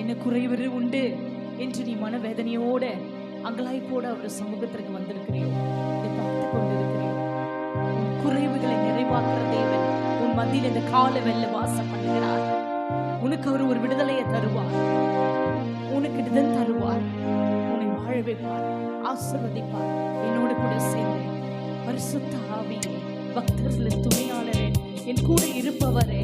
என்ன குறைவு உண்டு என்று நீ மனவேதனையோட அங்கலாய்ப்போட அவர் சமூகத்திற்கு வந்திருக்கிறியோ இதை பார்த்து கொண்டிருக்கிறியோ உன் குறைவுகளை நிறைவாக்குற தேவன் உன் மத்தியில் இந்த கால வெல்ல வாசம் பண்ணுகிறார். உனக்கு அவர் ஒரு விடுதலையை தருவார். உனக்கு இதன் தருவார். உன்னை வாழ வைப்பார். ஆசிர்வதிப்பார். என்னோட கூட சேர்ந்து. பரிசுத்த ஆவியே பக்தர்களின் துணையாளரே என் கூட இருப்பவரே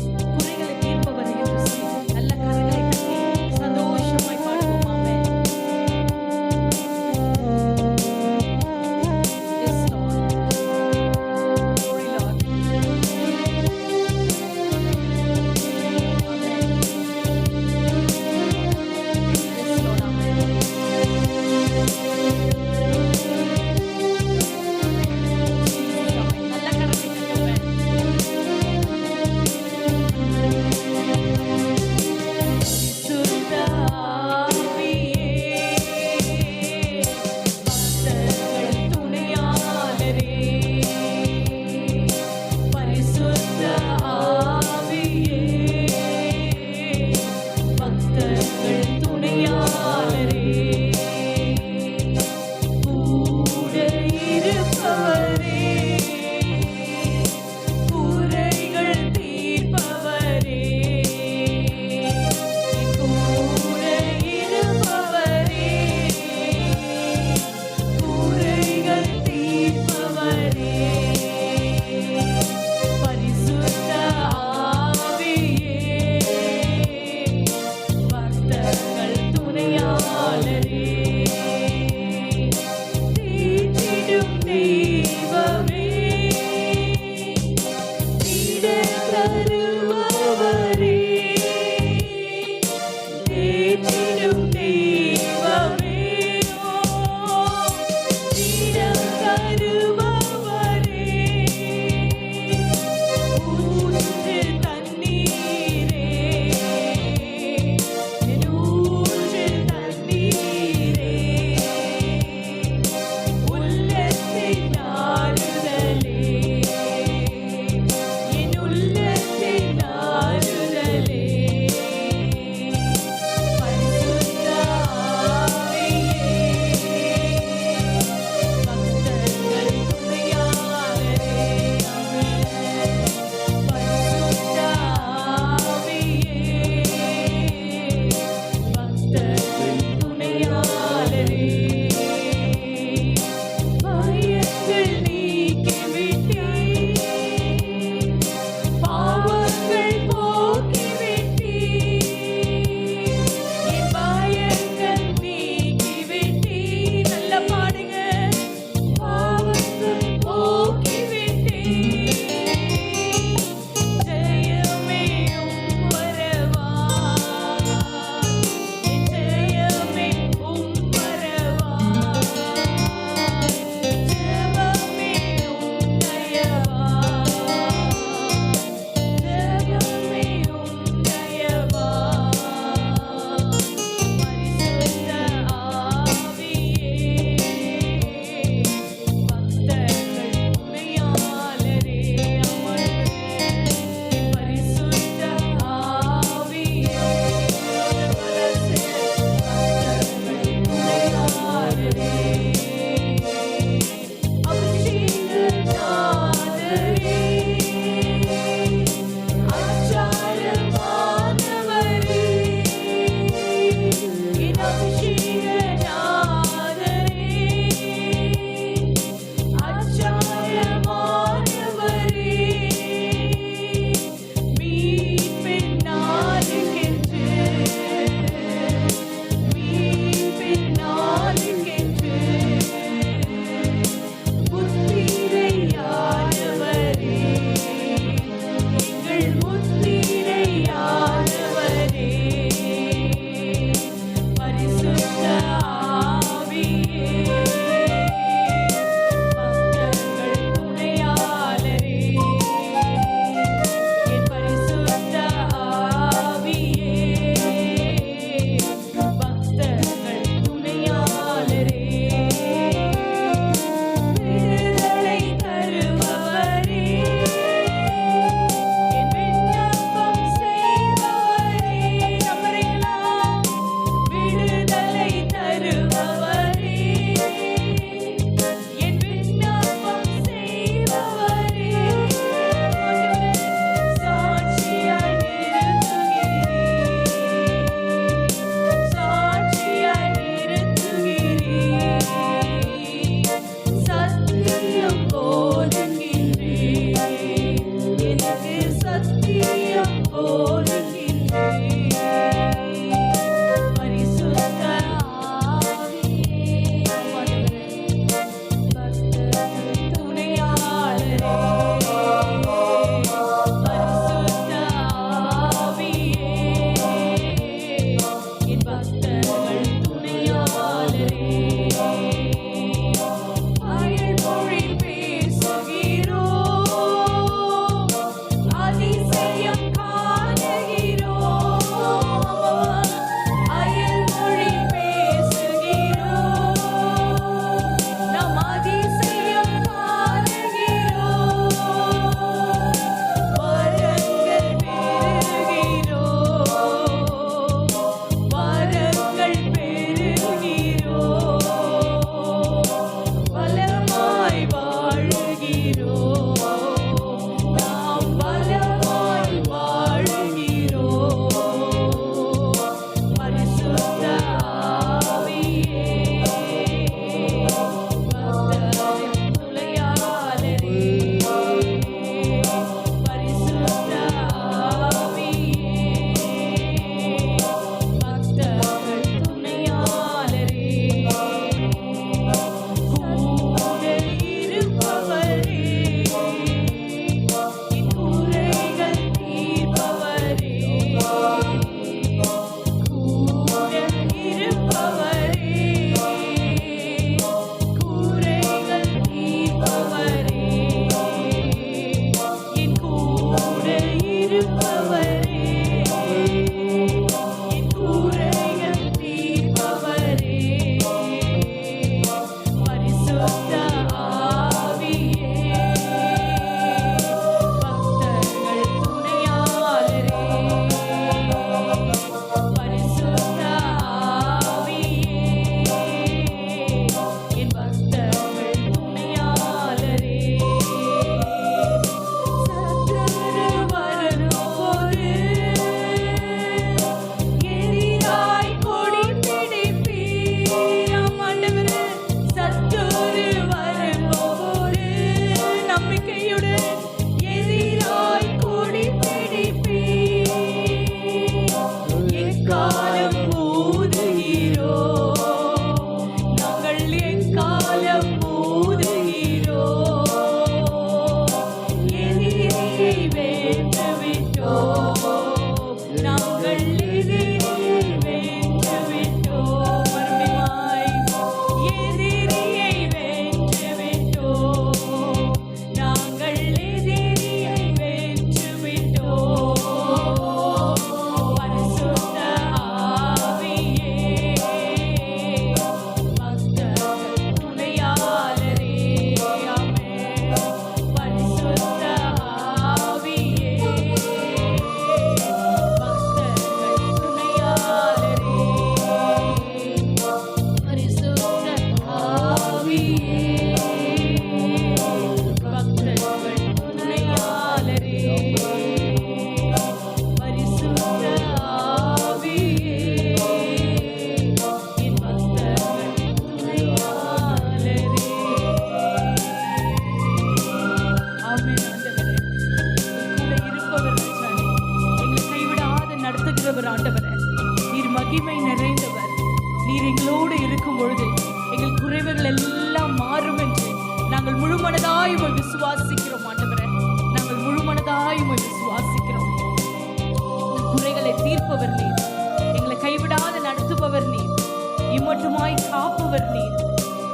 இம்மட்டுமாய் காப்பவர் நீர்.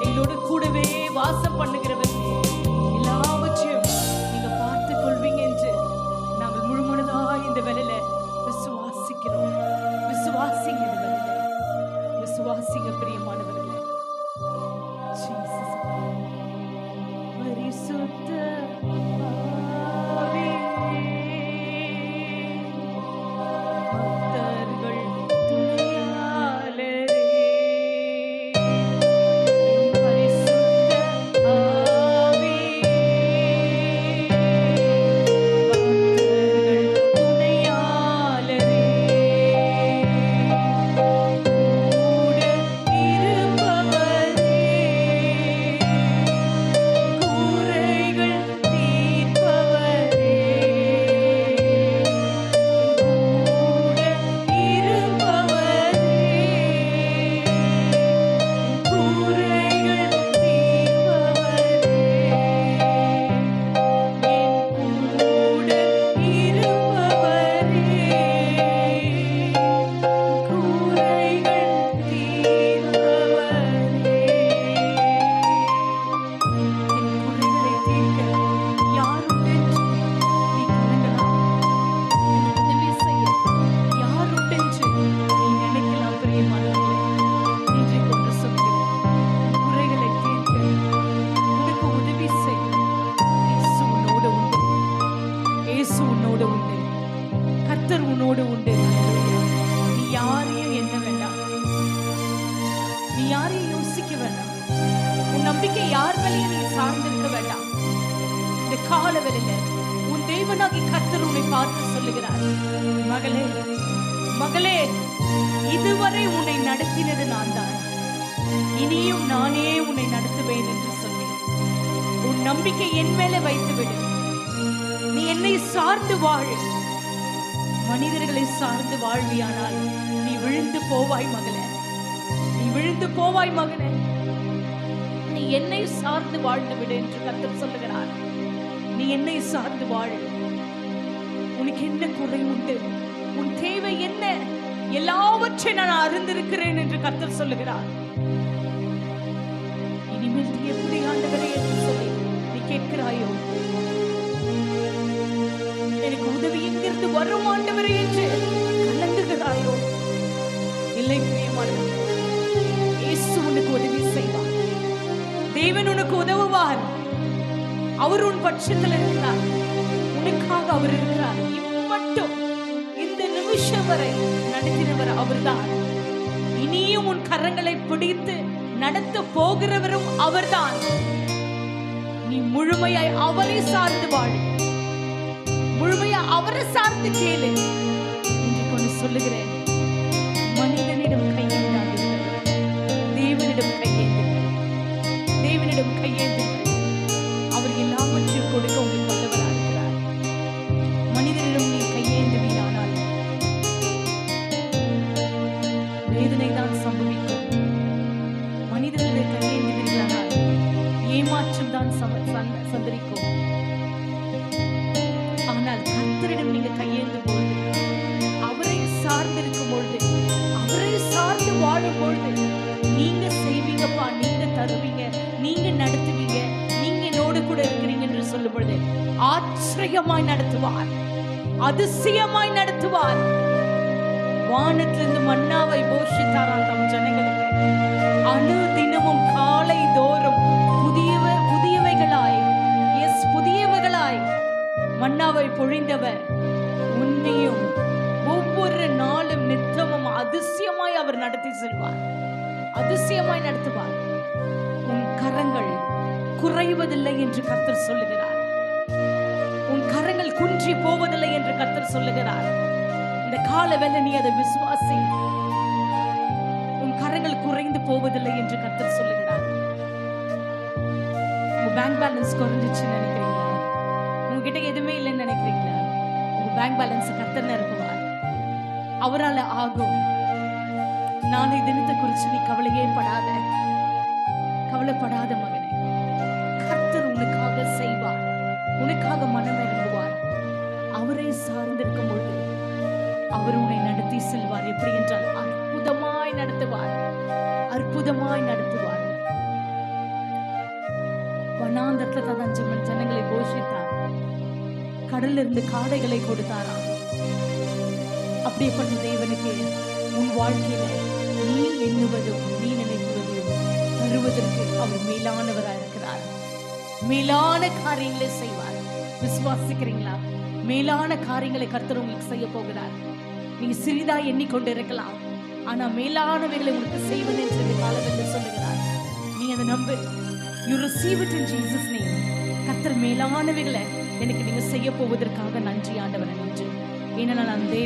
எங்களோடு கூடவே வாசம் பண்ணுகிறவர் நீர். தேவனாகி கத்தர் உன்னை பார்த்து சொல்லுகிறார். மகளே மகளே இதுவரை உன்னை நடத்தினது நான் தான் இனியும் நானே உன்னை நடத்துவேன் என்று சொன்னேன். உன் நம்பிக்கை என் மேலே வைத்துவிடு. நீ என்னை சார்ந்து வாழு. மனிதர்களை சார்ந்து வாழ்வியானால் நீ விழுந்து போவாய் மகளே. நீ விழுந்து போவாய் மகனே. நீ என்னை சார்ந்து வாழ்ந்து விடு என்று கத்தர் சொல்லுகிறார். நீ என்னை சார்ந்து வாழு. உனக்கு என்ன குறை உண்டு? உன் தேவை என்ன? எல்லாவற்றை நான் அறிந்திருக்கிறேன் என்று கத்தர் சொல்லுகிறார். இனிமேல் எப்படி ஆண்டவரே என்று சொல்லி நீ கேட்கிறாயோ? எனக்கு உதவி எங்கிருந்து வரும் ஆண்டவரே என்று கலங்குகிறாயோ? இல்லை பிரியமானவர்களே இயேசு உனக்கு உதவி செய்வார். தேவன் உனக்கு உதவுவார். அவர் உன் பட்சத்தில் இருக்கிறார் உனக்காக அவர் இருக்கிறார். மட்டும் இந்த நிமிஷம் வரை நடத்தினவர் அவர்தான். இனியும் உன் கரங்களை பிடித்து நடத்த போகிறவரும் அவர்தான். நீ முழுமையாய் அவரை சார்ந்து வாழு. முழுமையா அவரை சார்ந்து கேளு என்று கொண்டு சொல்லுகிறேன். மனிதனிடம் கையேந்தாதீர்கள். தேவனிடம் கையேந்துங்கள் தேவனிடம் கையேந்து தருவீங்க நீங்க நடத்துவீங்க. நீங்க என்னோடு கூட இருக்கிறீங்க என்று சொல்லும் பொழுது ஆச்சரியமாய் நடத்துவார். அதிசயமாய் நடத்துவார். வானத்திலிருந்து மன்னாவை போஷித்தாராம் தம் ஜனங்களுக்கு. அணு தினமும் காலை தோறும் புதியவ புதியவைகளாய் எஸ் புதியவைகளாய் மன்னாவை பொழிந்தவர். உன்னையும் ஒவ்வொரு நாளும் நித்தமும் அதிசயமாய் அவர் நடத்தி செல்வார். அதிசயமாய் நடத்துவார். கரங்கள் குறைவதில்லை என்று கர்த்தர் சொல்லுகிறார். உன் கரங்கள் குன்றி போவதில்லை என்று கர்த்தர் சொல்லுகிறார். இந்த கால வேலை நீ அதை விசுவாசி. உன் கரங்கள் குறைந்து போவதில்லை என்று கர்த்தர் சொல்லுகிறார். உங்க பேங்க் பேலன்ஸ் குறைஞ்சிச்சுன்னு நினைக்கிறீங்களா? உங்ககிட்ட எதுவுமே இல்லைன்னு நினைக்கிறீங்களா? உங்க பேங்க் பேலன்ஸ் கர்த்தர் நிரப்புவார். அவரால் ஆகும். நாளை தினத்தை குறித்து நீ கவலையே படாத. கவலைப்படாத மகனே. கர்த்தர் உனக்காக செய்வார். உனக்காக மனம் இறங்குவார் அவரை சார்ந்திருக்கும் பொழுது அவர் உன்னை நடத்தி செல்வார். எப்படி என்றால் அற்புதமாய் நடத்துவார். அற்புதமாய் நடத்துவார். வனாந்தரத்துல தான் ஜனங்களை போஷித்தார் கடல்ல இருந்து காடைகளை கொடுத்தாராம். அப்படிப்பட்ட தேவனுக்கு உன் வாழ்க்கையில நீ எண்ணுவதும் தருவதற்கு அவர் மேலானவராக இருக்கிறார். மேலான காரியங்களை செய்வார். விசுவாசிக்கிறீங்களா? மேலான காரியங்களை கர்த்தர் உங்களுக்கு செய்ய போகிறார். நீங்க சிறிதா எண்ணிக்கொண்டு இருக்கலாம். ஆனா மேலானவைகளை உங்களுக்கு செய்வது என்று இந்த சொல்லுகிறார். நீ அதை நம்பு. You receive it in Jesus name கர்த்தர் மேலானவைகளை எனக்கு நீங்க செய்ய போவதற்காக நன்றி ஆண்டவரை நன்றி. ஏன்னா நான் தேவ